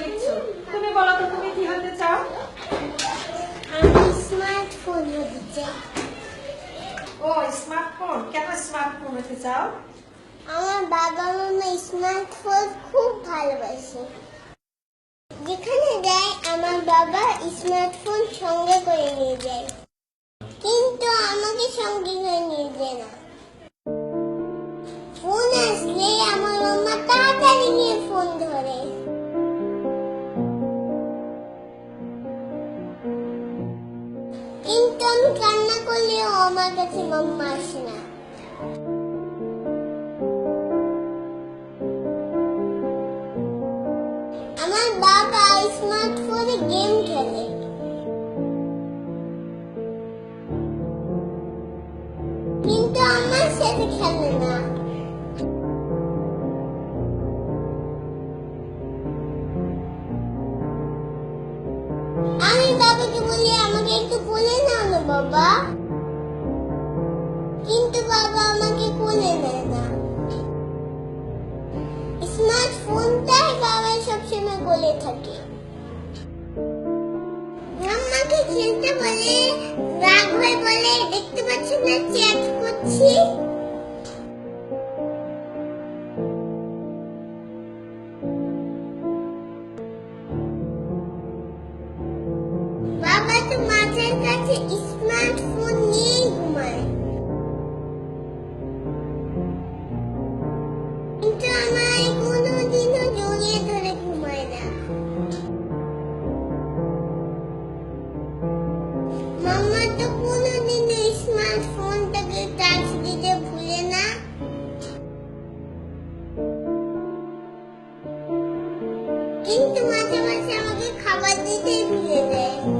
নিচ্ছ তুমি বলো তো তুমি কি হতে চাও? আমি স্মার্টফোন হতে চাই। ও স্মার্টফোন কেন স্মার্টফোন হতে চাও? আমার বাবা মামা স্মার্টফোন খুব ভালোবাসে। যেখানে যায় আমার বাবা স্মার্টফোন সঙ্গে করে নিয়ে যায়। কিন্তু আমাকে সঙ্গে করে নিয়ে যায় না। ফোন আসলে আমার মাম্মা তাড়াতাড়ি নিয়ে ফোন কিন্তু আমি কান্না করলেও আমার কাছে মাম্মা আসে না। আমার বাবা স্মার্টফোনে গেম খেলে। কিন্তু আমার সাথে খেলে না। বলি আমাকে কোলে নাও না বাবা। কিন্তু বাবা আমাকে কোলে নেয় না। স্মার্টফোনটাই বাবা সবসময় কোলে থাকে। আমাকে খেলতে বলে, রাগ হয়ে বলে, দেখতে পাচ্ছি না, চ্যাট করছি। তো মাথার কাছে স্মার্টফোন নিয়েই ঘুমায়। কিন্তু আমায় কোনোদিনও জড়িয়ে ধরে ঘুমায় না। দিতে কিন্তু মাঝে মাঝে আমাকে খাবার দিতেই ভুলে যায়।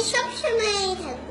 আমার ইচ্ছে